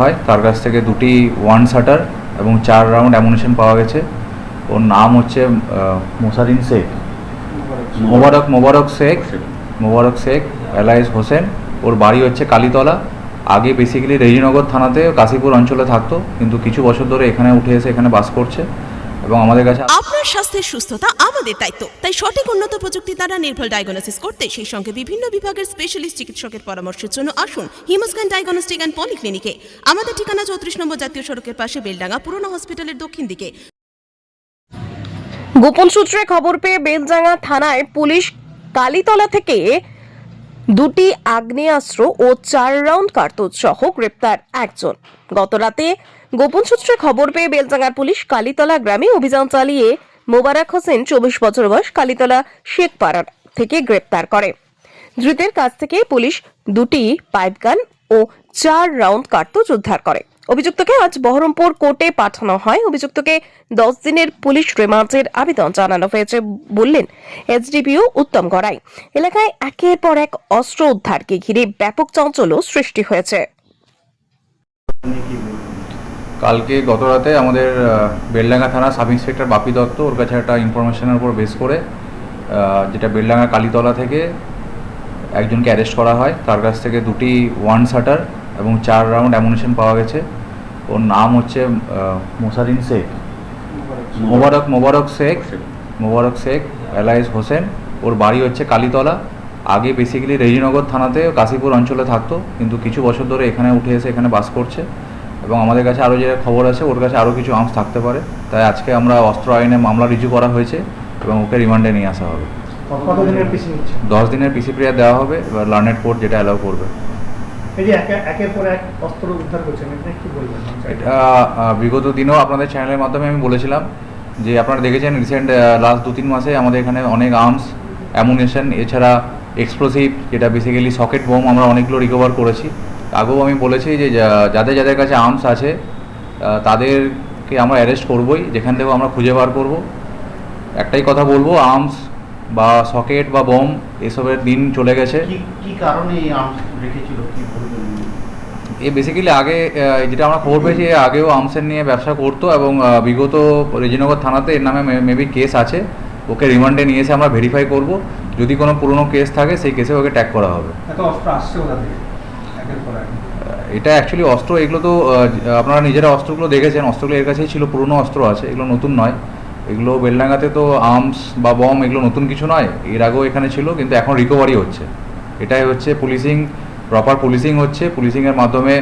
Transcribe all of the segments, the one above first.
হয়। তার কাছ থেকে দুটি ওয়ান শাটার এবং চার রাউন্ড অ্যামুনেশন পাওয়া গেছে। ওর নাম হচ্ছে মোসারিন শেখ। মোবারক মোবারক শেখ। মোবারক শেখ এলাইস হোসেন। ওর বাড়ি হচ্ছে কালীতলা। আগে বেসিক্যালি রেজিনগর থানাতে কাশীপুর অঞ্চলে থাকতো, কিন্তু কিছু বছর ধরে এখানে উঠে এসে এখানে বাস করছে। এবং আমাদের কাছে আপনার স্বাস্থ্যের সুস্থতা আমাদের দায়িত্ব। তাই সঠিক উন্নত প্রযুক্তি দ্বারা নির্ভুল ডায়াগনোসিস করতে সেই সঙ্গে বিভিন্ন বিভাগের স্পেশালিস্ট চিকিৎসকের পরামর্শের জন্য আসুন হিমোস্ক্যান ডায়াগনস্টিক অ্যান্ড পলিক্লিনিকে আমাদের ঠিকানা চৌত্রিশ নম্বর জাতীয় সড়কের পাশে বেলডাঙ্গা পুরনো হসপিটালের দক্ষিণ দিকে। গোপন সূত্রে খবর পেয়ে বেলজাঙ্গা থানায় পুলিশ কালীতলা থেকে দুটি আগ্নেয়াস্ত্র ও চার রাউন্ড কার্তুজ সহ গ্রেপ্তার একজন। গতরাতে গোপন সূত্রে খবর পেয়ে বেলজাঙ্গার পুলিশ কালীতলা গ্রামে অভিযান চালিয়ে মোবারক হোসেন চব্বিশ বছর বয়স কালীতলা শেখপাড়া থেকে গ্রেপ্তার করে। ধৃতের কাছ থেকে পুলিশ দুটি পাইপগান ও চার রাউন্ড কার্তুজ উদ্ধার করে। অভিযুক্তকে আজ বহরমপুর কোর্টে পাঠানো হয়। অভিযুক্তকে দশ দিনের পুলিশ রিমান্ডের আবেদন জানানো হয়েছে বললেন এসডিপিও উত্তম গড়াই। এলাকায় একের পর এক অস্ত্র উদ্ধারকে ঘিরে ব্যাপক চাঞ্চল্য সৃষ্টি হয়েছে। কালকে গত রাতে আমাদের বেলডাঙ্গা থানা সাব ইন্সপেক্টর বাপি দত্ত ওর কাছে একটা ইনফরমেশনের উপর বেস করে যেটা বেলডাঙ্গা কালীতলা থেকে একজনকে অ্যারেস্ট করা হয়। তার কাছ থেকে দুটি ওয়ান শাটার এবং চার রাউন্ড অ্যামুনেশন পাওয়া গেছে। ওর নাম হচ্ছে মোসারিন শেখ। মোবারক মোবারক শেখ। মোবারক শেখ এলাইস হোসেন। ওর বাড়ি হচ্ছে কালীতলা। আগে বেসিক্যালি রেজিনগর থানাতে কাশীপুর অঞ্চলে থাকতো, কিন্তু কিছু বছর ধরে এখানে উঠে এসে এখানে বাস করছে। এবং আমাদের কাছে আরও যে খবর আছে ওর কাছে আরও কিছু আর্মস থাকতে পারে। তাই আজকে আমরা অস্ত্র আইনে মামলা রিজু করা হয়েছে এবং ওকে রিমান্ডে নিয়ে আসা হবে। দশ দিনের পিসি পিরিয়ড দেওয়া হবে এবার লার্নেড কোর্ট যেটা অ্যালাউ করবে। এটা বিগত দিনেও আপনাদের চ্যানেলের মাধ্যমে আমি বলেছিলাম যে আপনারা দেখেছেন রিসেন্ট লাস্ট দু তিন মাসে আমাদের এখানে অনেক আর্মস অ্যামুনেশন এছাড়া এক্সপ্লোসিভ যেটা বেসিক্যালি সকেট বোম আমরা অনেকগুলো রিকভার করেছি। আগেও আমি বলেছি যে যাদের যাদের কাছে আর্মস আছে তাদেরকে আমরা অ্যারেস্ট করবই যেখান থেকেও আমরা খুঁজে বার করব। একটাই কথা বলব আর্মস বা সকেট বা বোম এসবের দিন চলে গেছে। কি কারণে রেখেছিল এ বেসিক্যালি আগে যেটা আমরা খবর পেয়েছি আগেও আর্মসের নিয়ে ব্যবসা করতো এবং বিগত রেজিনগর থানাতে এর নামে মেবি কেস আছে। ওকে রিমান্ডে নিয়ে এসে আমরা ভেরিফাই করব। যদি কোনো পুরনো কেস থাকে সেই কেসে ওকে ট্যাগ করা হবে। এটা অ্যাকচুয়ালি অস্ত্র এগুলো তো আপনারা নিজেরা অস্ত্রগুলো দেখেছেন। অস্ত্রগুলো এর কাছেই ছিল পুরনো অস্ত্র আছে এগুলো নতুন নয়। এগুলো বেলডাঙ্গাতে তো আর্মস বা বম এগুলো নতুন কিছু নয়। এর আগেও এখানে ছিল কিন্তু এখন রিকভারি হচ্ছে। এটাই হচ্ছে পুলিশিং প্রপার পুলিশিং হচ্ছে। পুলিশিংয়ের মাধ্যমে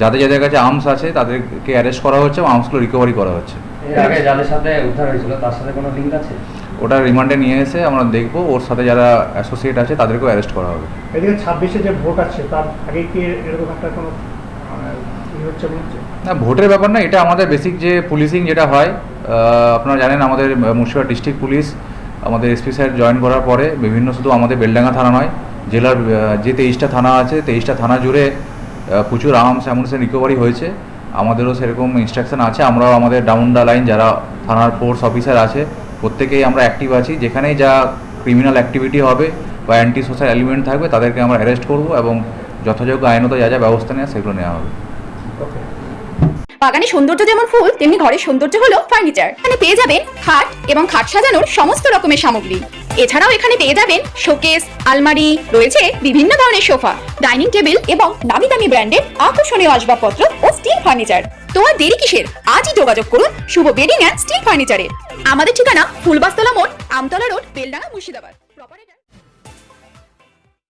যাদের যাদের কাছে আর্মস আছে তাদেরকে অ্যারেস্ট করা হচ্ছে আর্মসগুলো রিকভারি করা হচ্ছে। এর আগে যাদের সাথে উদ্ধার হয়েছিল তার সাথে কোনো লিঙ্ক আছে? ওটা রিমান্ডে নিয়ে এসে আমরা দেখব ওর সাথে যারা অ্যাসোসিয়েট আছে তাদেরকেও অ্যারেস্ট করা হবে। এদিকে ছাব্বিশে যে ভোট আছে তার আগে কি এরকম একটা কোনো মনে না ভোটের ব্যাপার না এটা আমাদের বেসিক যে পুলিশিং যেটা হয় আপনারা জানেন আমাদের মুর্শিদাবাদ ডিস্ট্রিক্ট পুলিশ আমাদের এসপি স্যার জয়েন করার পরে বিভিন্ন শুধু আমাদের বেলডাঙ্গা থানা নয় জেলার যে তেইশটা থানা আছে তেইশটা থানা জুড়ে প্রচুর আর্মস অ্যামুনেশন রিকভারি হয়েছে। আমাদেরও সেরকম ইনস্ট্রাকশন আছে আমরাও আমাদের ডাউন দ্য লাইন যারা থানার ফোর্স অফিসার আছে প্রত্যেকেই আমরা অ্যাক্টিভ আছি। যেখানেই যা ক্রিমিনাল অ্যাক্টিভিটি হবে বা অ্যান্টি সোশ্যাল এলিমেন্ট থাকবে তাদেরকে আমরা অ্যারেস্ট করব এবং যথাযোগ্য আইনত যা যা ব্যবস্থা নেওয়া সেগুলো নেওয়া হবে। বাগানে সৌন্দর্য যেমন ফুল তেমনি ঘরের সৌন্দর্য হলো ফার্নিচার এখানে পেয়ে যাবেন খাট এবং খাট সাজানোর সমস্ত রকমের সামগ্রী। এছাড়াও এখানে পেয়ে যাবেন শোকেস আলমারি রয়েছে বিভিন্ন ধরনের সোফা ডাইনিং টেবিল এবং নামি দামি ব্র্যান্ডের আকর্ষণীয় আসবাবপত্র ও স্টিল ফার্নিচার তো আর দেরি কিসের? আজই যোগাযোগ করুন শুভ বেডিং অ্যান্ড স্টিল ফার্নিচারে। আমাদের ঠিকানা ফুলবাস্তলা মোড়, আমতলা রোড, বেলডাঙ্গা মুর্শিদাবাদ।